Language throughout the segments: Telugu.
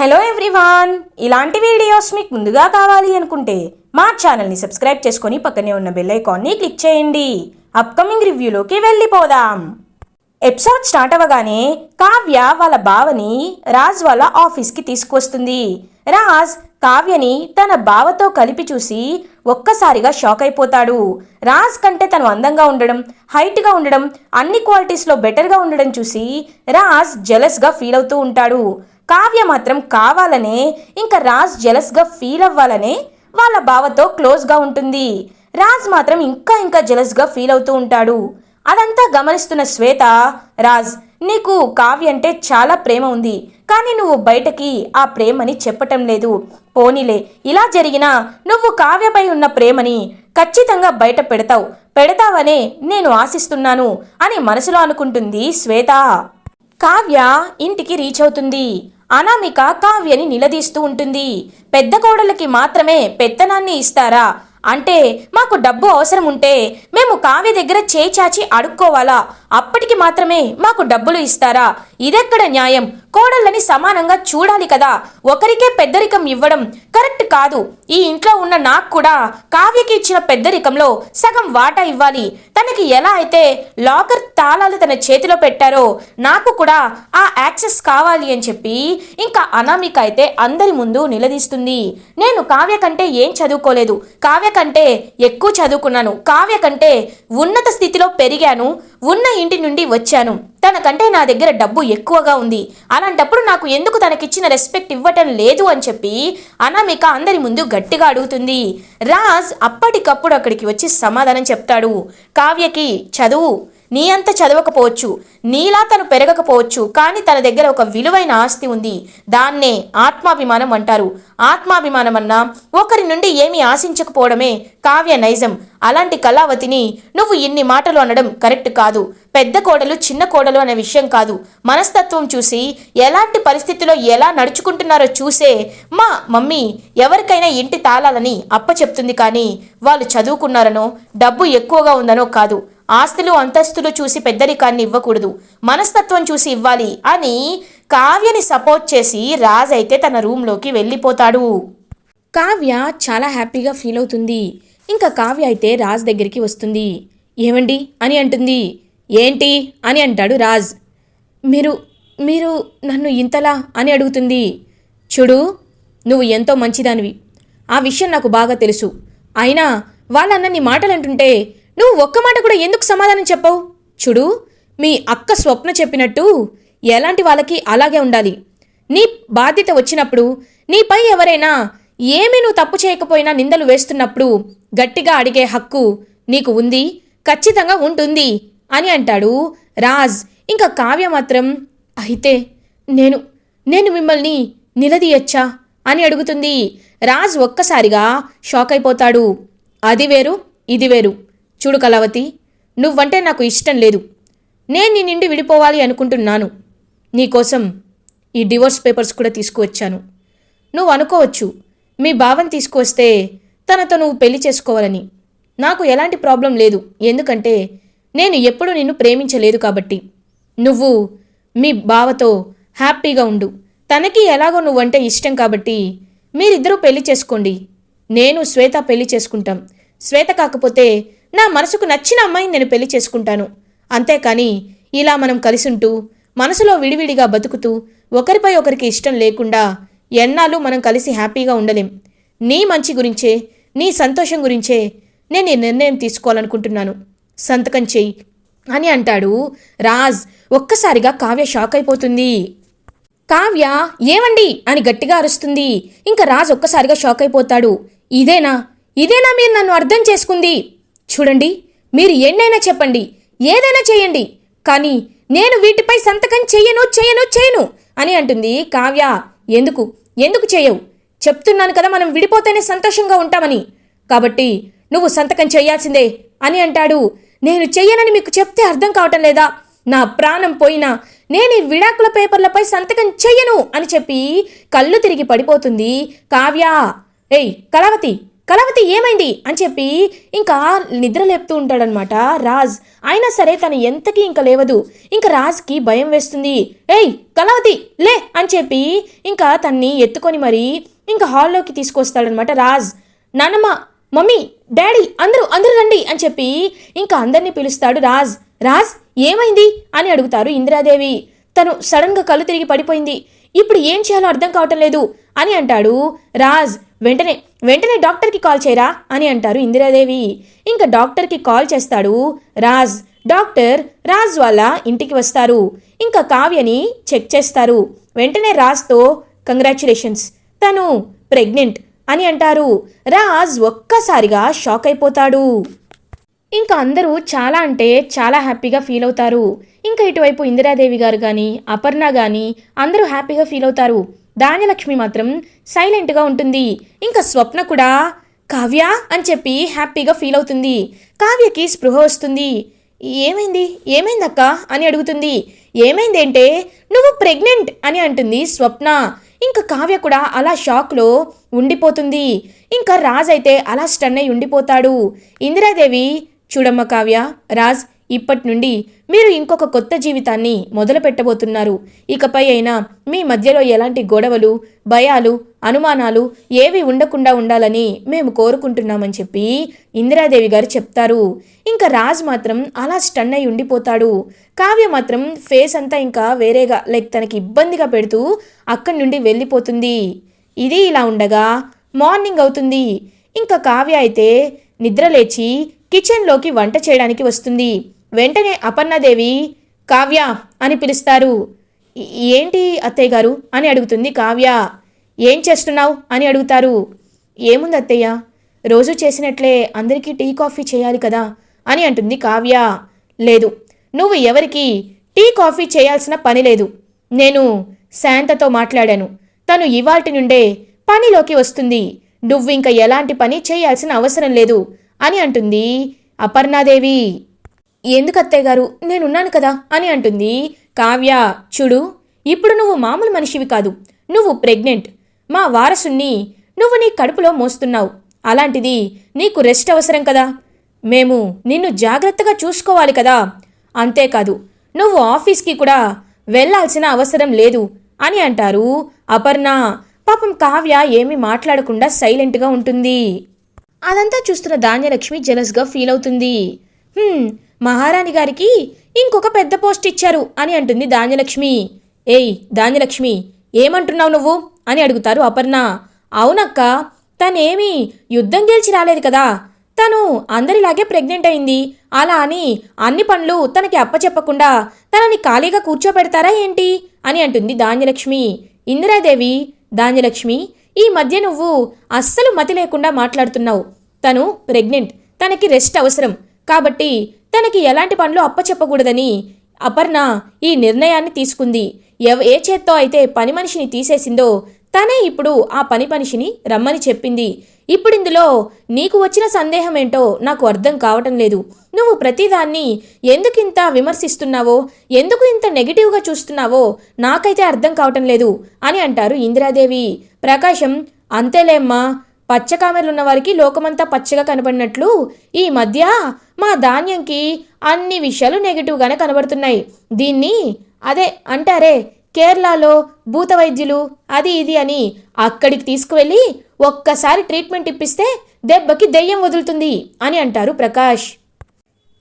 హలో ఎవ్రీవాన్ ఇలాంటి వీడియోస్ మీకు ముందుగా కావాలి అనుకుంటే మా ఛానల్ని సబ్స్క్రైబ్ చేసుకొని పక్కనే ఉన్న బెల్ ఐకాన్ని క్లిక్ చేయండి. అప్కమింగ్ రివ్యూలోకి వెళ్ళిపోదాం. ఎపిసోడ్ స్టార్ట్ అవ్వగానే కావ్య వాళ్ళ బావని రాజ్ వాళ్ళ ఆఫీస్కి తీసుకువస్తుంది. రాజ్ కావ్యని తన బావతో కలిపి చూసి ఒక్కసారిగా షాక్ అయిపోతాడు. రాజ్ కంటే తను అందంగా ఉండడం హైట్గా ఉండడం అన్ని క్వాలిటీస్లో బెటర్గా ఉండడం చూసి రాజ్ జెలస్గా ఫీల్ అవుతూ ఉంటాడు. కావ్య మాత్రం కావాలనే ఇంకా రాజ్ జెలస్గా ఫీల్ అవ్వాలనే వాళ్ళ బావతో క్లోజ్గా ఉంటుంది. రాజ్ మాత్రం ఇంకా ఇంకా జెలస్గా ఫీల్ అవుతూ ఉంటాడు. అదంతా గమనిస్తున్న శ్వేత రాజ్ నీకు కావ్య అంటే చాలా ప్రేమ ఉంది. కానీ నువ్వు బయటకి ఆ ప్రేమని చెప్పటం లేదు. పోనీలే ఇలా జరిగినా నువ్వు కావ్యపై ఉన్న ప్రేమని ఖచ్చితంగా బయట పెడతావు. పెడతావనే నేను ఆశిస్తున్నాను అని మనసులో అనుకుంటుంది శ్వేత. కావ్య ఇంటికి రీచ్ అవుతుంది. అనామిక కావ్యని నిలదీస్తూ ఉంటుంది. పెద్ద కోడలకి మాత్రమే పెత్తనాన్ని ఇస్తారా? అంటే మాకు డబ్బు అవసరం ఉంటే మేము కావ్య దగ్గర చేయి చాచి అడుక్కోవాలా? అప్పటికి మాత్రమే మాకు డబ్బులు ఇస్తారా? ఇదెక్కడ న్యాయం? కోడళ్ళని సమానంగా చూడాలి కదా. ఒకరికే పెద్దరికం ఇవ్వడం కరెక్ట్ కాదు. ఈ ఇంట్లో ఉన్న నాకు కూడా కావ్యకి ఇచ్చిన పెద్దరికంలో సగం వాటా ఇవ్వాలి. తనకి ఎలా అయితే లాకర్ తాళాలు తన చేతిలో పెట్టారో నాకు కూడా ఆ యాక్సెస్ కావాలి అని చెప్పి ఇంకా అనామిక అయితే అందరి ముందు నిలదీస్తుంది. నేను కావ్య కంటే ఏం చదువుకోలేదు. కావ్య కంటే ఎక్కువ చదువుకున్నాను. కావ్య కంటే ఉన్నత స్థితిలో పెరిగాను. ఉన్న ఇంటి నుండి వచ్చాను. తనకంటే నా దగ్గర డబ్బు ఎక్కువగా ఉంది. అలాంటప్పుడు నాకు ఎందుకు తనకిచ్చిన రెస్పెక్ట్ ఇవ్వటం లేదు అని చెప్పి అనామిక అందరి ముందు గట్టిగా అడుగుతుంది. రాజ్ అప్పటికప్పుడు అక్కడికి వచ్చి సమాధానం చెప్తాడు. కావ్యకి చదువు నీ అంత చదవకపోవచ్చు. నీలా తను పెరగకపోవచ్చు. కానీ తన దగ్గర ఒక విలువైన ఆస్తి ఉంది. దాన్నే ఆత్మాభిమానం అంటారు. ఆత్మాభిమానం అన్నా ఒకరి నుండి ఏమీ ఆశించకపోవడమే కావ్య నైజం. అలాంటి కళావతిని నువ్వు ఇన్ని మాటలు అనడం కరెక్ట్ కాదు. పెద్ద కోడలు చిన్న కోడలు అనే విషయం కాదు. మనస్తత్వం చూసి ఎలాంటి పరిస్థితిలో ఎలా నడుచుకుంటున్నారో చూసే మా మమ్మీ ఎవరికైనా ఇంటి తాళాలని అప్పచెప్తుంది కానీ వాళ్ళు చదువుకున్నారనో డబ్బు ఎక్కువగా ఉందనో కాదు. ఆస్తులు అంతస్తులు చూసి పెద్దరికాన్ని ఇవ్వకూడదు. మనస్తత్వం చూసి ఇవ్వాలి అని కావ్యని సపోర్ట్ చేసి రాజైతే అయితే తన రూమ్లోకి వెళ్ళిపోతాడు. కావ్య చాలా హ్యాపీగా ఫీల్ అవుతుంది. ఇంకా కావ్య అయితే రాజ్ దగ్గరికి వస్తుంది. ఏమండి? అని అంటుంది. ఏంటి? అని అంటాడు రాజ్. మీరు మీరు నన్ను ఇంతలా? అని అడుగుతుంది. చూడు నువ్వు ఎంతో మంచిదానివి. ఆ విషయం నాకు బాగా తెలుసు. అయినా వాళ్ళన్న నీ మాటలు అంటుంటే నువ్వు ఒక్క మాట కూడా ఎందుకు సమాధానం చెప్పవు? చూడు మీ అక్క స్వప్న చెప్పినట్టు ఎలాంటి వాళ్ళకి అలాగే ఉండాలి. నీ బాధ్యత వచ్చినప్పుడు నీపై ఎవరైనా ఏమీ నువ్వు తప్పు చేయకపోయినా నిందలు వేస్తున్నప్పుడు గట్టిగా అడిగే హక్కు నీకు ఉంది ఖచ్చితంగా ఉంటుంది అని అంటాడు రాజ్. ఇంకా కావ్య మాత్రం అయితే నేను నేను మిమ్మల్ని నిలదీయచ్చా? అని అడుగుతుంది. రాజ్ ఒక్కసారిగా షాక్ అయిపోతాడు. అది వేరు ఇది వేరు. చూడు కళావతి నువ్వంటే నాకు ఇష్టం లేదు. నేను నీ నిండి విడిపోవాలి అనుకుంటున్నాను. నీకోసం ఈ డివోర్స్ పేపర్స్ కూడా తీసుకువచ్చాను. నువ్వు అనుకోవచ్చు మీ భావం తీసుకువస్తే తనతో నువ్వు పెళ్ళి చేసుకోవాలని. నాకు ఎలాంటి ప్రాబ్లం లేదు. ఎందుకంటే నేను ఎప్పుడూ నిన్ను ప్రేమించలేదు కాబట్టి. నువ్వు మీ బావతో హ్యాపీగా ఉండు. తనకి ఎలాగో నువ్వంటే ఇష్టం కాబట్టి మీరిద్దరూ పెళ్ళి చేసుకోండి. నేను శ్వేత పెళ్ళి చేసుకుంటాం. శ్వేత కాకపోతే నా మనసుకు నచ్చిన అమ్మాయిని నేను పెళ్ళి చేసుకుంటాను. అంతేకాని ఇలా మనం కలిసుంటూ మనసులో విడివిడిగా బతుకుతూ ఒకరిపై ఒకరికి ఇష్టం లేకుండా ఎన్నాళ్ళు మనం కలిసి హ్యాపీగా ఉండలేం. నీ మంచి గురించే నీ సంతోషం గురించే నేను ఈ నిర్ణయం తీసుకోవాలనుకుంటున్నాను. సంతకం చెయ్యి అని అంటాడు రాజ్. ఒక్కసారిగా కావ్య షాక్ అయిపోతుంది. కావ్య ఏమండి అని గట్టిగా అరుస్తుంది. ఇంకా రాజ్ ఒక్కసారిగా షాక్ అయిపోతాడు. ఇదేనా? ఇదేనా మీరు నన్ను అర్థం చేసుకుంది? చూడండి మీరు ఎన్నైనా చెప్పండి ఏదైనా చేయండి. కానీ నేను వీటిపై సంతకం చెయ్యను చెయ్యను చేయను అని అంటుంది కావ్య. ఎందుకు? ఎందుకు చేయవు? చెప్తున్నాను కదా మనం విడిపోతేనే సంతోషంగా ఉంటామని. కాబట్టి నువ్వు సంతకం చేయాల్సిందే అని అంటాడు. నేను చెయ్యనని మీకు చెప్తే అర్థం కావటం లేదా? నా ప్రాణం పోయినా నేను ఈ విడాకుల పేపర్లపై సంతకం చెయ్యను అని చెప్పి కళ్ళు తిరిగి పడిపోతుంది కావ్య. ఏయ్ కళావతి కళావతి ఏమైంది? అని చెప్పి ఇంకా నిద్ర లేపుతూ ఉంటాడనమాట రాజ్. అయినా సరే తను ఎంతకీ ఇంకా లేవదు. ఇంకా రాజ్కి భయం వేస్తుంది. ఏయ్ కళావతి లే అని చెప్పి ఇంకా తన్ని ఎత్తుకొని మరి ఇంకా హాల్లోకి తీసుకొస్తాడనమాట రాజ్ నానమ్మ మమ్మీ డాడీ అందరూ అందరూ రండి అని చెప్పి ఇంకా అందరినీ పిలుస్తాడు రాజ్. రాజ్ ఏమైంది? అని అడుగుతారు ఇందిరాదేవి. తను సడన్గా కళ్ళు తిరిగి పడిపోయింది. ఇప్పుడు ఏం చేయాలో అర్థం కావటం లేదు అని అంటాడు రాజ్. వెంటనే వెంటనే డాక్టర్కి కాల్ చేయరా? అని అంటారు ఇందిరాదేవి. ఇంకా డాక్టర్కి కాల్ చేస్తాడు రాజ్. డాక్టర్ రాజ్ వాళ్ళ ఇంటికి వస్తారు. ఇంకా కావ్యని చెక్ చేస్తారు. వెంటనే రాజ్తో కంగ్రాచులేషన్స్ తను ప్రెగ్నెంట్ అని అంటారు. రాజ్ ఒక్కసారిగా షాక్ అయిపోతాడు. ఇంకా అందరూ చాలా అంటే చాలా హ్యాపీగా ఫీల్ అవుతారు. ఇంకా ఇటువైపు ఇందిరాదేవి గారు కానీ అపర్ణ కానీ అందరూ హ్యాపీగా ఫీల్ అవుతారు. ధాన్యలక్ష్మి మాత్రం సైలెంట్గా ఉంటుంది. ఇంకా స్వప్న కూడా కావ్య అని చెప్పి హ్యాపీగా ఫీల్ అవుతుంది. కావ్యకి స్పృహ వస్తుంది. ఏమైంది? ఏమైందక్క? అని అడుగుతుంది. ఏమైందేంటే నువ్వు ప్రెగ్నెంట్ అని అంటుంది స్వప్న. ఇంకా కావ్య కూడా అలా షాక్లో ఉండిపోతుంది. ఇంకా రాజ్ అయితే అలా స్టన్ అయి ఉండిపోతాడు. ఇందిరాదేవి చూడమ్మ కావ్య రాజ్ ఇప్పటి నుండి మీరు ఇంకొక కొత్త జీవితాన్ని మొదలు పెట్టబోతున్నారు ఇకపై అయినా మీ మధ్యలో ఎలాంటి గొడవలు భయాలు అనుమానాలు ఏవి ఉండకుండా ఉండాలని మేము కోరుకుంటున్నామని చెప్పి ఇందిరాదేవి గారు చెప్తారు. ఇంకా రాజ్ మాత్రం అలా స్టన్ అయి ఉండిపోతాడు. కావ్య మాత్రం ఫేస్ అంతా ఇంకా వేరేగా లైక్ తనకి ఇబ్బందిగా పెడుతూ అక్కడి నుండి వెళ్ళిపోతుంది. ఇది ఇలా ఉండగా మార్నింగ్ అవుతుంది. ఇంకా కావ్య అయితే నిద్రలేచి కిచెన్లోకి వంట చేయడానికి వస్తుంది. వెంటనే అపర్ణదేవి కావ్య అని పిలుస్తారు. ఏంటి అత్తయ్య గారు? అని అడుగుతుంది కావ్య. ఏం చేస్తున్నావు? అని అడుగుతారు. ఏముంది అత్తయ్య? రోజు చేసినట్లే అందరికీ టీ కాఫీ చేయాలి కదా? అని అంటుంది కావ్య. లేదు నువ్వు ఎవరికి టీ కాఫీ చేయాల్సిన పని లేదు. నేను శాంతతో మాట్లాడాను. తను ఇవాల్టి నుండే పనిలోకి వస్తుంది. నువ్వు ఇంకా ఎలాంటి పని చేయాల్సిన అవసరం లేదు అని అంటుంది అపర్ణాదేవి. ఎందుకు అత్తయ్య గారు? నేనున్నాను కదా అని అంటుంది. కావ్య చూడు ఇప్పుడు నువ్వు మామూలు మనిషివి కాదు. నువ్వు ప్రెగ్నెంట్. మా వారసుణ్ణి నువ్వు నీ కడుపులో మోస్తున్నావు. అలాంటిది నీకు రెస్ట్ అవసరం కదా. మేము నిన్ను జాగ్రత్తగా చూసుకోవాలి కదా. అంతేకాదు నువ్వు ఆఫీస్కి కూడా వెళ్ళాల్సిన అవసరం లేదు అని అంటారు అపర్ణ. పాపం కావ్య ఏమీ మాట్లాడకుండా సైలెంట్గా ఉంటుంది. అదంతా చూస్తున్న ధాన్యలక్ష్మి జెలస్గా ఫీల్ అవుతుంది. మహారాణి గారికి ఇంకొక పెద్ద పోస్ట్ ఇచ్చారు అని అంటుంది ధాన్యలక్ష్మి. ఏయ్ ధాన్యలక్ష్మి ఏమంటున్నావు నువ్వు? అని అడుగుతారు అపర్ణ. అవునక్క తనేమి యుద్ధం గెలిచి రాలేదు కదా. తను అందరిలాగే ప్రెగ్నెంట్ అయింది. అలా అని అన్ని పనులు తనకి అప్పచెప్పకుండా తనని ఖాళీగా కూర్చోబెడతారా ఏంటి? అని అంటుంది ధాన్యలక్ష్మి. ఇందిరాదేవి ధాన్యలక్ష్మి ఈ మధ్య నువ్వు అస్సలు మతి లేకుండా మాట్లాడుతున్నావు. తను ప్రెగ్నెంట్ తనకి రెస్ట్ అవసరం. కాబట్టి తనకి ఎలాంటి పనులు అప్పచెప్పకూడదని అపర్ణ ఈ నిర్ణయాన్ని తీసుకుంది. ఎవ ఏ చేత్తో అయితే పని మనిషిని తీసేసిందో తనే ఇప్పుడు ఆ పని మనిషిని రమ్మని చెప్పింది. ఇప్పుడు ఇందులో నీకు వచ్చిన సందేహం ఏంటో నాకు అర్థం కావటం లేదు. నువ్వు ప్రతిదాన్ని ఎందుకు ఇంత విమర్శిస్తున్నావో ఎందుకు ఇంత నెగిటివ్గా చూస్తున్నావో నాకైతే అర్థం కావటం లేదు అని అంటారు ఇందిరాదేవి. ప్రకాశం అంతేలేమ్మా పచ్చ కామెర్లున్న వారికి లోకమంతా పచ్చగా కనబడినట్లు ఈ మధ్య మా ధాన్యంకి అన్ని విషయాలు నెగిటివ్గానే కనబడుతున్నాయి. దీన్ని అదే అంటారే కేరళలో భూత వైద్యులు అది ఇది అని అక్కడికి తీసుకువెళ్ళి ఒక్కసారి ట్రీట్మెంట్ ఇప్పిస్తే దెబ్బకి దెయ్యం వదులుతుంది అని అంటారు ప్రకాష్.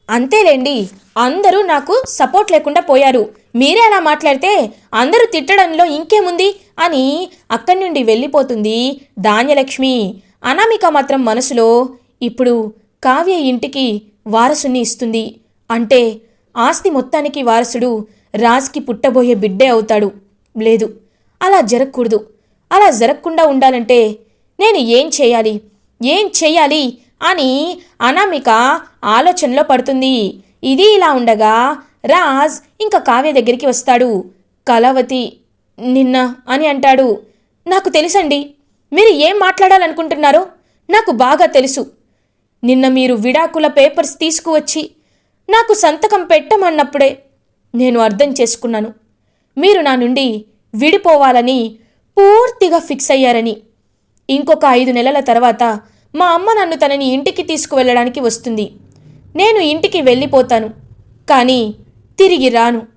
అంతేలేండి అందరూ నాకు సపోర్ట్ లేకుండా పోయారు. మీరే అలా మాట్లాడితే అందరూ తిట్టడంలో ఇంకేముంది? అని అక్కడి నుండి వెళ్ళిపోతుంది ధాన్యలక్ష్మి. అనామిక మాత్రం మనసులో ఇప్పుడు కావ్య ఇంటికి వారసుని ఇస్తుంది. అంటే ఆస్తి మొత్తానికి వారసుడు రాజ్కి పుట్టబోయే బిడ్డే అవుతాడు. లేదు అలా జరగకూడదు. అలా జరగకుండా ఉండాలంటే నేను ఏం చేయాలి? ఏం చేయాలి? అని అనామిక ఆలోచనలో పడుతుంది. ఇది ఇలా ఉండగా రాజ్ ఇంకా కావ్య దగ్గరికి వస్తాడు. కళావతి నిన్న అని అంటాడు. నాకు తెలుసండి మీరు ఏం మాట్లాడాలనుకుంటున్నారో నాకు బాగా తెలుసు. నిన్న మీరు విడాకుల పేపర్స్ తీసుకువచ్చి నాకు సంతకం పెట్టమన్నప్పుడే నేను అర్థం చేసుకున్నాను. మీరు నా నుండి విడిపోవాలని పూర్తిగా ఫిక్స్ అయ్యారని. ఇంకొక ఐదు నెలల తర్వాత మా అమ్మ నన్ను తనని ఇంటికి తీసుకువెళ్ళడానికి వస్తుంది. నేను ఇంటికి వెళ్ళిపోతాను. కానీ తిరిగి రాను.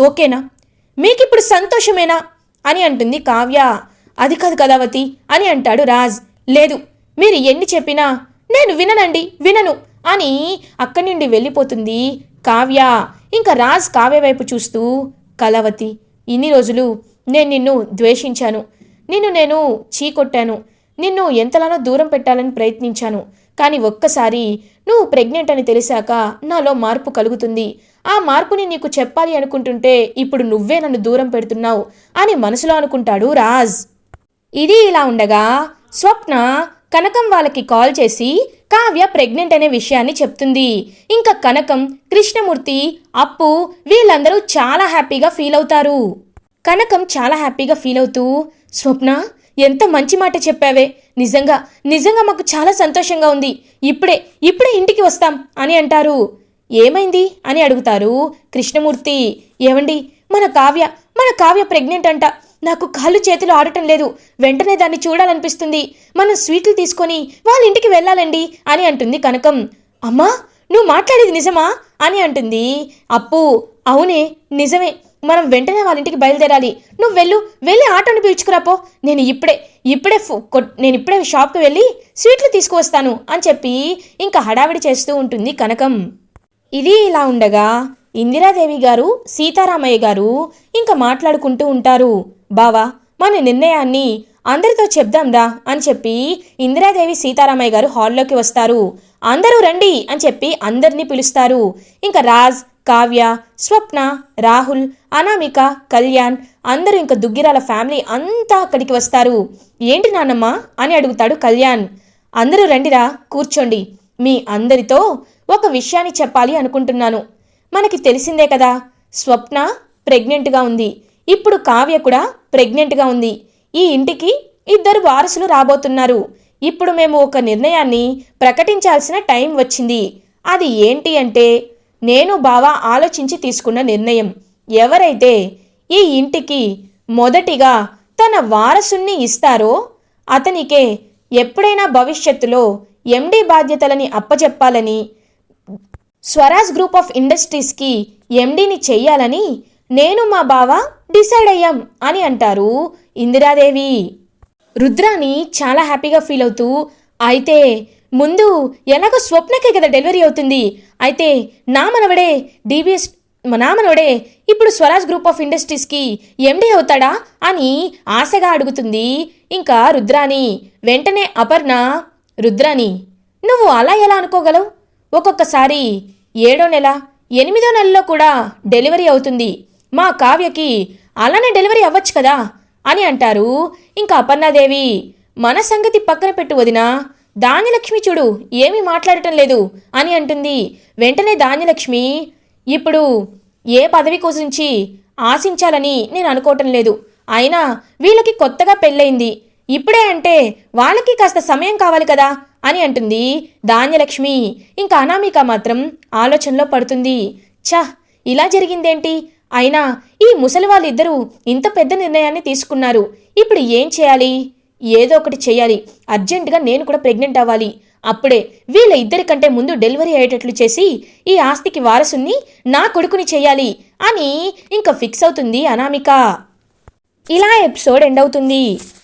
ఓకేనా? మీకిప్పుడు సంతోషమేనా? అని అంటుంది కావ్య. అది కాదు కదావతి అని అంటాడు రాజ్. లేదు మీరు ఎన్ని చెప్పినా నేను విననండి వినను అని అక్కడి నుండి వెళ్ళిపోతుంది కావ్య. ఇంకా రాజ్ కావ్య వైపు చూస్తూ కలవతి ఇన్ని రోజులు నేను నిన్ను ద్వేషించాను. నిన్ను నేను చీకొట్టాను. నిన్ను ఎంతలానో దూరం పెట్టాలని ప్రయత్నించాను. కానీ ఒక్కసారి నువ్వు ప్రెగ్నెంట్ అని తెలిసాక నాలో మార్పు కలుగుతుంది. ఆ మార్పుని నీకు చెప్పాలి అనుకుంటుంటే ఇప్పుడు నువ్వే నన్ను దూరం పెడుతున్నావు అని మనసులో అనుకుంటాడు రాజ్. ఇది ఇలా ఉండగా స్వప్న కనకం వాళ్ళకి కాల్ చేసి కావ్య ప్రెగ్నెంట్ అనే విషయాన్ని చెప్తుంది. ఇంకా కనకం కృష్ణమూర్తి అప్పు వీళ్ళందరూ చాలా హ్యాపీగా ఫీల్ అవుతారు. కనకం చాలా హ్యాపీగా ఫీల్ అవుతూ స్వప్న ఎంత మంచి మాట చెప్పావే? నిజంగా నిజంగా మాకు చాలా సంతోషంగా ఉంది. ఇప్పుడే ఇప్పుడే ఇంటికి వస్తాం అని అంటారు. ఏమైంది అని అడుగుతారు కృష్ణమూర్తి. ఏమండి మన కావ్య మన కావ్య ప్రెగ్నెంట్ అంట. నాకు కాళ్ళు చేతులు ఆడటం లేదు. వెంటనే దాన్ని చూడాలనిపిస్తుంది. మనం స్వీట్లు తీసుకొని వాళ్ళ ఇంటికి వెళ్ళాలండి అని అంటుంది కనకం. అమ్మా నువ్వు మాట్లాడేది నిజమా? అని అంటుంది. అప్పు అవునే నిజమే. మనం వెంటనే వాళ్ళ ఇంటికి బయలుదేరాలి. నువ్వు వెళ్ళు వెళ్ళి ఆటోని పిలుచుకురాపో నేను ఇప్పుడే ఇప్పుడే ఫో- కొట్- నేను ఇప్పుడే షాప్కి వెళ్ళి స్వీట్లు తీసుకువస్తాను అని చెప్పి ఇంకా హడావిడి చేస్తూ ఉంటుంది కనకం. ఇది ఇలా ఉండగా ఇందిరాదేవి గారు సీతారామయ్య గారు ఇంకా మాట్లాడుకుంటూ ఉంటారు. బావా మన నిర్ణయాన్ని అందరితో చెప్దాంరా అని చెప్పి ఇందిరాదేవి సీతారామయ్య గారు హాల్లోకి వస్తారు. అందరూ రండి అని చెప్పి అందరినీ పిలుస్తారు. ఇంకా రాజ్ కావ్య స్వప్న రాహుల్ అనామిక కళ్యాణ్ అందరూ ఇంకా దుగ్గిరాల ఫ్యామిలీ అంతా అక్కడికి వస్తారు. ఏంటి నాన్నమ్మ? అని అడుగుతాడు కళ్యాణ్. అందరూ రండిరా కూర్చోండి. మీ అందరితో ఒక విషయాన్ని చెప్పాలి అనుకుంటున్నాను. మనకి తెలిసిందే కదా స్వప్న ప్రెగ్నెంట్గా ఉంది. ఇప్పుడు కావ్య కూడా ప్రెగ్నెంట్గా ఉంది. ఈ ఇంటికి ఇద్దరు వారసులు రాబోతున్నారు. ఇప్పుడు మేము ఒక నిర్ణయాన్ని ప్రకటించాల్సిన టైం వచ్చింది. అది ఏంటి అంటే నేను బావా ఆలోచించి తీసుకున్న నిర్ణయం. ఎవరైతే ఈ ఇంటికి మొదటిగా తన వారసుణ్ణి ఇస్తారో అతనికే ఎప్పుడైనా భవిష్యత్తులో ఎండీ బాధ్యతలని అప్పచెప్పాలని స్వరాజ్ గ్రూప్ ఆఫ్ ఇండస్ట్రీస్కి ఎండీని చెయ్యాలని నేను మా బావ డిసైడ్ అయ్యాం అని అంటారు ఇందిరాదేవి. రుద్రాని చాలా హ్యాపీగా ఫీల్ అవుతూ అయితే ముందు ఎలాగో స్వప్నకే కదా డెలివరీ అవుతుంది? అయితే నా మనవడే డీబీఎస్ నా మనవడే ఇప్పుడు స్వరాజ్ గ్రూప్ ఆఫ్ ఇండస్ట్రీస్కి ఎండీ అవుతాడా అని ఆశగా అడుగుతుంది ఇంకా రుద్రాని వెంటనే అపర్ణ రుద్రాని నువ్వు అలా ఎలా అనుకోగలవు? ఒక్కొక్కసారి ఏడో నెల ఎనిమిదో నెలలో కూడా డెలివరీ అవుతుంది. మా కావ్యకి అలానే డెలివరీ అవ్వచ్చు కదా? అని అంటారు. ఇంకా అపర్ణాదేవి మన సంగతి పక్కన పెట్టు వదినా. ధాన్యలక్ష్మి చూడు ఏమీ మాట్లాడటం లేదు అని అంటుంది. వెంటనే ధాన్యలక్ష్మి ఇప్పుడు ఏ పదవి గురించి ఆశించాలని నేను అనుకోవటం లేదు. అయినా వీళ్ళకి కొత్తగా పెళ్ళయింది. ఇప్పుడే అంటే వాళ్ళకి కాస్త సమయం కావాలి కదా అని అంటుంది ధాన్యలక్ష్మి. ఇంకా అనామిక మాత్రం ఆలోచనలో పడుతుంది. ఛ ఇలా జరిగిందేంటి? అయినా ఈ ముసలి వాళ్ళిద్దరూ ఇంత పెద్ద నిర్ణయాన్ని తీసుకున్నారు. ఇప్పుడు ఏం చేయాలి? ఏదో ఒకటి చేయాలి. అర్జెంటుగా నేను కూడా ప్రెగ్నెంట్ అవ్వాలి. అప్పుడే వీళ్ళ ఇద్దరికంటే ముందు డెలివరీ అయ్యేటట్లు చేసి ఈ ఆస్తికి వారసుని నా కొడుకుని చేయాలి అని ఇంకా ఫిక్స్ అవుతుంది అనామిక. ఇలా ఎపిసోడ్ ఎండ్ అవుతుంది.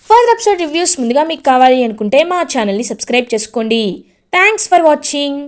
ఫర్దర్ ఎపిసోడ్ రివ్యూస్ ముందుగా మీకు కావాలి అనుకుంటే మా ఛానల్ని సబ్స్క్రైబ్ చేసుకోండి. Thanks for watching.